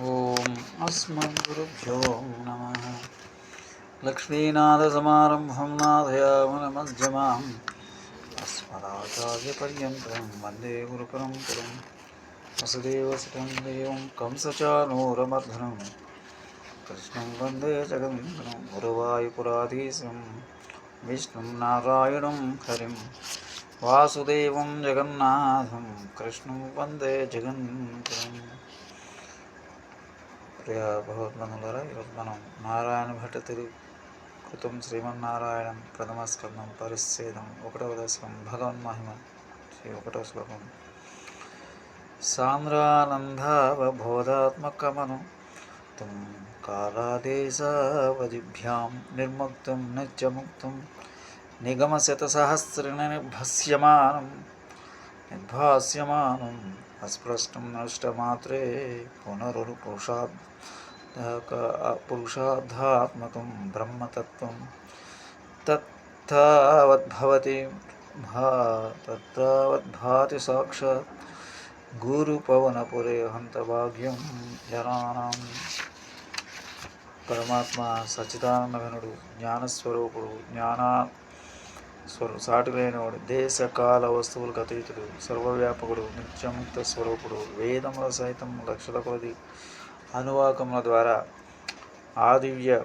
ॐ अस्मद्गुरुभ्यो नमः। लक्ष्मीनाथसमारम्भं नाथयामनमध्यमाम् अस्मदाचार्यपर्यन्तं वंदे गुरुपरम्परं वसुदेवसुतं देवं कंसचानूरमर्धनं कृष्णं वंदे जगन्धनं गुरुवायुपुराधीशं, विष्णुं नारायणं हरिं, वासुदेवं जगन्नाथं, कृष्णं वंदे जगन्धम् ప్రియ భగవద్బంధులారా ఈరోజు మనం నారాయణ భట్ట తిరు కృతం శ్రీమన్నారాయణం ప్రథమ స్కందం పరిచ్ఛేదం ఒకటవ దశకం భగవన్ మహిమ శ్రీ ఒకటవ శ్లోకం. సాంద్రానందావబోధాత్మకమను తుం కాలాదేశావధిభ్యాం నిర్ముక్తం నిత్యముక్తం నిగమశతసహస్రనిర్భస్యమానం నిర్భాస్యమానం అస్పృష్టం నష్టమాత్రే పునరురు పురుషార్థాత్మకం బ్రహ్మతత్వం తత్తావద్భవతి భా సాక్షాత్ గురుపవనపురే హంతభాగ్యం జనానాం పరమాత్మ సచిదానందనుడు జ్ఞానస్వరూపుడు జ్ఞానా స్వరు సాటి లేనివాడు దేశ కాల వస్తువులకు అతీతుడు సర్వవ్యాపకుడు నిత్యముక్త స్వరూపుడు వేదముల సైతం లక్షల కొలది అనువాకముల ద్వారా ఆదివ్య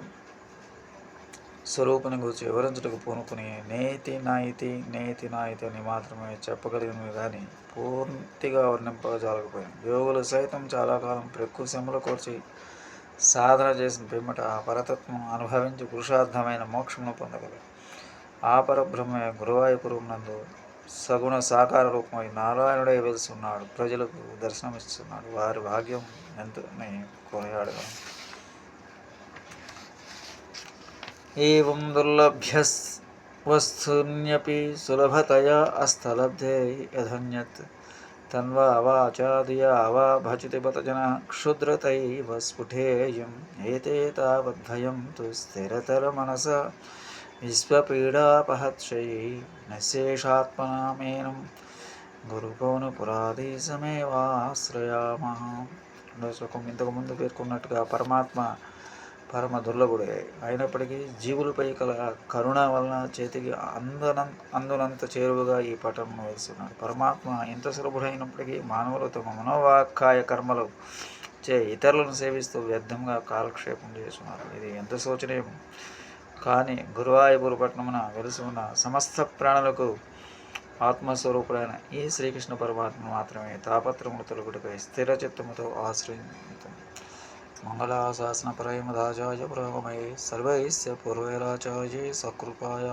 స్వరూపుని గురించి వివరించటకు పూనుకుని నేతి నాయితి నేతి నాయితి అని మాత్రమే చెప్పగలిగినవి కానీ పూర్తిగా వర్ణింపజాలకపోయాను. యోగులు సైతం చాలా కాలం ప్రకృతి శమలు కోర్చి సాధన చేసిన పిమ్మట ఆ పరతత్వం అనుభవించి పురుషార్థమైన మోక్షమును పొందగలరు. ఆ పరబ్రహ్మ గురువాయపురమునందు సగుణ సాకార రూపమై నారాయణుడే వెలిసి ఉన్నాడు ప్రజలకు దర్శనమిస్తున్నాడు. వారి భాగ్యం ఎంతని కొనియాడగలం. ఏం దుర్లభ్య వస్తున్యపి సులభతయా అస్థలబ్ధే యథన్యత్ తన్వా వాచాదియా వా భజతి బత క్షుద్రతైవ స్ఫుటేయం. ఏతే తావద్భయం తు స్థిరతర మనస విశ్వపీడాపహత్యై నశేషాత్మనామేనం గురుపౌనపురాధీశమేవాశ్రయామ రెండో శ్లోకం ఇంతకుముందు పేర్కొన్నట్టుగా పరమాత్మ పరమ దుర్లభుడే. అయినప్పటికీ జీవులపై కల కరుణ వలన చేతికి అందన అందునంత చేరువుగా ఈ పటంను వేస్తున్నాడు. పరమాత్మ ఎంత సులభుడైనప్పటికీ మానవులు తమ మనోవాక్కాయ కర్మలు చే ఇతరులను సేవిస్తూ వ్యర్థంగా కాలక్షేపం చేస్తున్నారు. ఇది ఎంత శోచనీయం! కానీ గురువాయూరుపట్నమున వెలిసి ఉన్న సమస్త ప్రాణులకు ఆత్మస్వరూపుడైన ఈ శ్రీకృష్ణ పరమాత్మ మాత్రమే తాపత్రములు తొలగుడిపై స్థిర చిత్తముతో ఆశ్రయించు మంగళాశాసన ప్రేమదాచార్య ప్రేమమై సర్వైస్య పూర్వైరాచార్య సకృపాయ